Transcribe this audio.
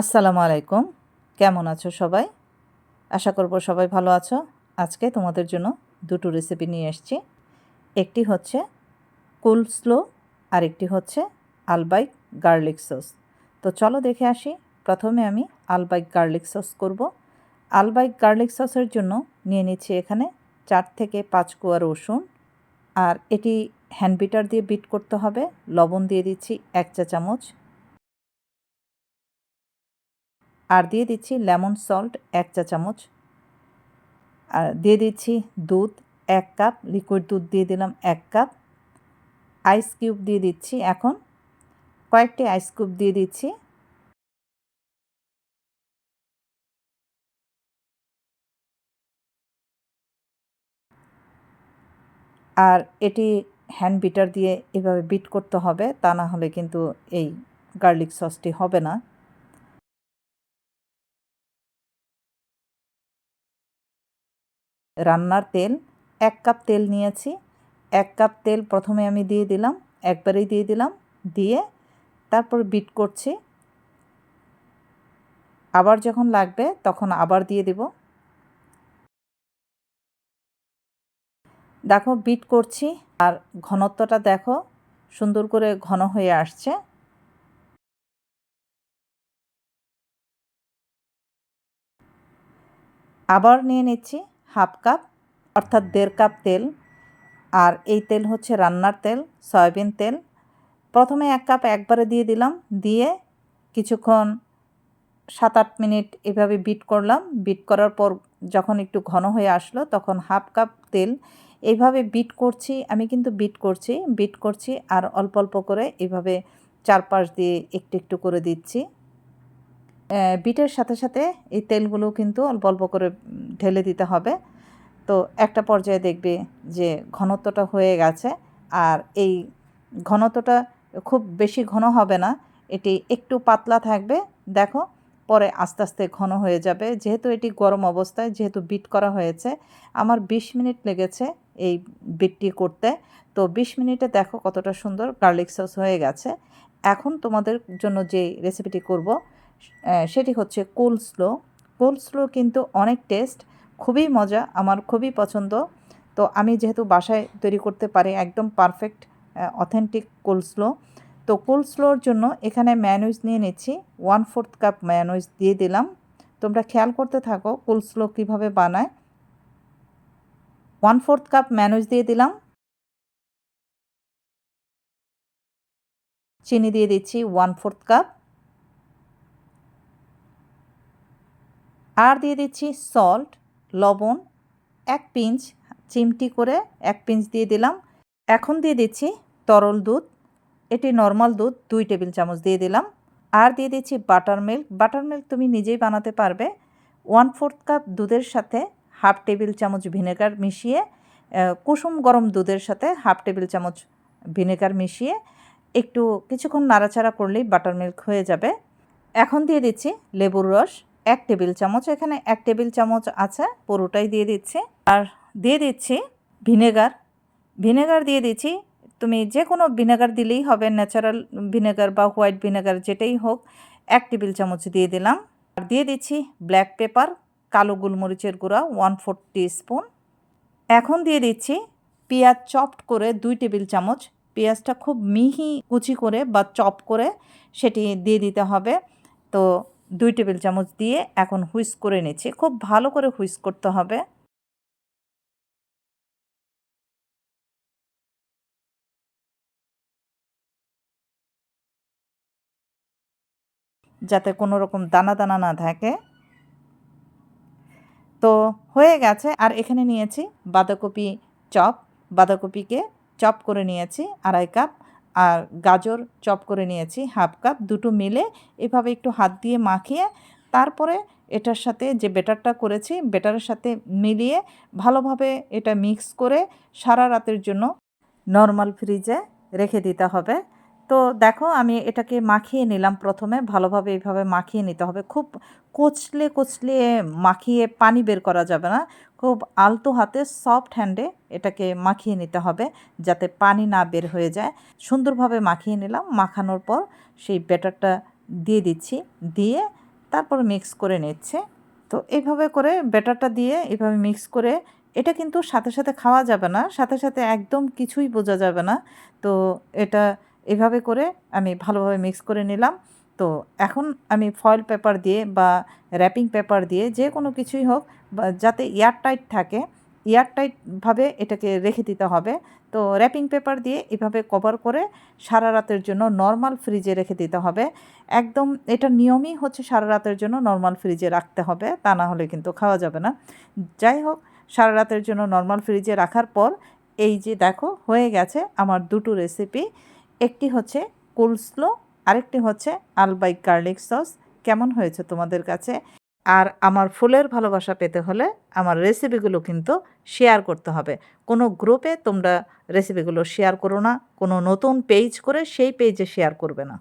আসসালামু আলাইকুম। কেমন আছো সবাই? আশা করব সবাই ভালো আছো। আজকে তোমাদের জন্য দুটো রেসিপি নিয়ে এসেছি। একটি হচ্ছে কুল স্লো আর একটি হচ্ছে আলবাইক গার্লিক সস তো চলো দেখে আসি। প্রথমে আমি আলবাইক গার্লিক সস করব। আলবাইক গার্লিক সসের জন্য নিয়ে নিচ্ছি এখানে চার থেকে পাঁচ কোয়া রসুন। আর এটি হ্যান্ড বিটার দিয়ে বিট করতে হবে। লবণ দিয়ে দিচ্ছি এক চা চামচ আর দিয়ে দিচ্ছি লেমন সল্ট এক চা চামচ। আর দিয়ে দিচ্ছি দুধ এক কাপ লিকুইড দুধ দিয়ে দিলাম এক কাপ। আইস কিউব দিয়ে দিচ্ছি এখন কয়েকটি আইস কিউব দিয়ে দিচ্ছি। আর এটি হ্যান্ড বিটার দিয়ে এভাবে বিট করতে হবে, তা না হলে কিন্তু এই গার্লিক সসটি হবে না। রান্নার তেল, এক কাপ তেল নিয়েছি। এক কাপ তেল প্রথমে আমি দিয়ে দিলাম, একবারেই দিয়ে দিলাম, দিয়ে তারপর বিট করছি। আবার যখন লাগবে তখন আবার দিয়ে দেব। দেখো বিট করছি আর ঘনত্বটা দেখো, সুন্দর করে ঘন হয়ে আসছে। আবার নিয়ে নিচ্ছি। হাফ কাপ, অর্থাৎ দেড় কাপ তেল। আর এই তেল হচ্ছে রান্নার তেল, সয়াবিন তেল। প্রথমে এক কাপ একবারে দিয়ে দিলাম। দিয়ে কিছুক্ষণ সাত আট মিনিট এভাবে বিট করলাম। বিট করার পর যখন একটু ঘন হয়ে আসলো, তখন হাফ কাপ তেল। এইভাবে বিট করছি, আমি কিন্তু বিট করছি বিট করছি, আর অল্প অল্প করে এভাবে চারপাশ দিয়ে একটু একটু করে দিচ্ছি। বিটের সাথে সাথে এই তেলগুলো কিন্তু অল্প অল্প করে ঢেলে দিতে হবে। তো একটা পর্যায়ে দেখবে যে ঘনত্বটা হয়ে গেছে আর এই ঘনত্বটা খুব বেশি ঘন হবে না, এটি একটু পাতলা থাকবে। দেখো, পরে আস্তে আস্তে ঘন হয়ে যাবে। যেহেতু এটি গরম অবস্থায়, যেহেতু বিট করা হয়েছে, আমার ২০ মিনিট লেগেছে এই বিটটি করতে। তো ২০ মিনিটে দেখো কতটা সুন্দর গার্লিক সস হয়ে গেছে। এখন তোমাদের জন্য যে রেসিপিটি করব সেটি হচ্ছে কোল স্লো কোল স্লো কিন্তু অনেক টেস্ট খুবই মজা, আমার খুবই পছন্দ। তো আমি যেহেতু বাসায় তৈরি করতে পারি, একদম পারফেক্ট অথেন্টিক কোল স্লো তো কোল স্লোর জন্য এখানে ম্যানুইজ নিয়ে নিচ্ছি ওয়ান ফোর্থ কাপ ম্যানুইজ দিয়ে দিলাম। তোমরা খেয়াল করতে থাকো কোল স্লো কীভাবে বানায়। ওয়ান ফোর্থ কাপ ম্যানুইজ দিয়ে দিলাম। চিনি দিয়ে দিচ্ছি ওয়ান ফোর্থ কাপ আর দিয়ে দিচ্ছি সল্ট লবণ, এক পিঞ্চ চিমটি করে এক পিঞ্চ দিয়ে দিলাম। এখন দিয়ে দিচ্ছি তরল দুধ, এটি নর্মাল দুধ, দুই টেবিল চামচ দিয়ে দিলাম। আর দিয়ে দিচ্ছি বাটার মিল্ক বাটার মিল্ক তুমি নিজেই বানাতে পারবে। ওয়ান ফোর্থ কাপ দুধের সাথে হাফ টেবিল চামচ ভিনেগার মিশিয়ে কুসুম গরম দুধের সাথে হাফ টেবিল চামচ ভিনেগার মিশিয়ে একটু কিছুক্ষণ নাড়াচাড়া করলেই বাটার মিল্ক হয়ে যাবে। এখন দিয়ে দিচ্ছি লেবুর রস। এক টেবিল চামচ, এখানে এক টেবিল চামচ আছে, পুরোটাই দিয়ে দিচ্ছি। আর দিয়ে দিচ্ছি ভিনেগার। ভিনেগার দিয়ে দিচ্ছি, তুমি যে কোনো ভিনেগার দিলেই হবে ন্যাচারাল ভিনেগার বা হোয়াইট ভিনেগার যেটাই হোক, এক টেবিল চামচ দিয়ে দিলাম। আর দিয়ে দিচ্ছি ব্ল্যাক পেপার কালো গোলমরিচের গুঁড়া ওয়ান ফোর স্পুন এখন দিয়ে দিচ্ছি পেঁয়াজ চপড করে দুই টেবিল চামচ। পেঁয়াজটা খুব মিহি কুচি করে বা চপ করে সেটি দিয়ে দিতে হবে। তো দুই টেবিল চামচ দিয়ে এখন হুইস করে নিচ্ছি। খুব ভালো করে হুইস করতে হবে। যাতে কোনো রকম দানা দানা না থাকে। তো হয়ে গেছে, আর এখানে নিয়েছি বাঁধাকপি চপ। বাঁধাকপিকে চপ করে নিয়েছি আড়াই কাপ। আর গাজর চপ করে নিয়েছি হাফ কাপ দুটো মিলে এভাবে একটু হাত দিয়ে মাখিয়ে তারপরে এটার সাথে যে বেটারটা করেছি বেটারের সাথে মিলিয়ে ভালোভাবে এটা মিক্স করে সারা রাতের জন্য নর্মাল ফ্রিজে রেখে দিতে হবে। তো দেখো আমি এটাকে মাখিয়ে নিলাম প্রথমে, ভালোভাবে এইভাবে মাখিয়ে নিতে হবে। খুব কচলে কচলে মাখিয়ে পানি বের করা যাবে না, খুব আলতো হাতে সফট হ্যান্ডে এটাকে মাখিয়ে নিতে হবে যাতে পানি না বের হয়ে যায়। সুন্দরভাবে মাখিয়ে নিলাম, মাখানোর পর সেই ব্যাটারটা দিয়ে দিচ্ছি, দিয়ে তারপর মিক্স করে নিচ্ছে। তো এইভাবে করে ব্যাটারটা দিয়ে এভাবে মিক্স করে, এটা কিন্তু সাথে সাথে খাওয়া যাবে না, সাথে সাথে একদম কিছুই বোঝা যাবে না। তো এটা এভাবে করে আমি ভালোভাবে মিক্স করে নিলাম। তো এখন আমি ফয়েল পেপার দিয়ে বা র্যাপিং পেপার দিয়ে যে কোনো কিছুই হোক যাতে এয়ারটাইট থাকে এয়ারটাইটভাবে এটাকে রেখে দিতে হবে। তো র্যাপিং পেপার দিয়ে এভাবে কভার করে সারা রাতের জন্য নর্মাল ফ্রিজে রেখে দিতে হবে। একদম এটা নিয়মই হচ্ছে সারা রাতের জন্য নর্মাল ফ্রিজে রাখতে হবে, তা না হলে কিন্তু খাওয়া যাবে না। যাই হোক, সারা রাতের জন্য নর্মাল ফ্রিজে রাখার পর এই যে দেখো হয়ে গেছে আমার দুটো রেসিপি একটি হচ্ছে কোলস্লো, আরেকটি হচ্ছে আলবাই গার্লিক সস। কেমন হয়েছে তোমাদের কাছে? আর আমার ফুলের ভালোবাসা পেতে হলে আমার রেসিপিগুলো কিন্তু শেয়ার করতে হবে। কোনো গ্রুপে তোমরা রেসিপিগুলো শেয়ার করো না, কোনো নতুন পেজ করে সেই পেজে শেয়ার করবে না।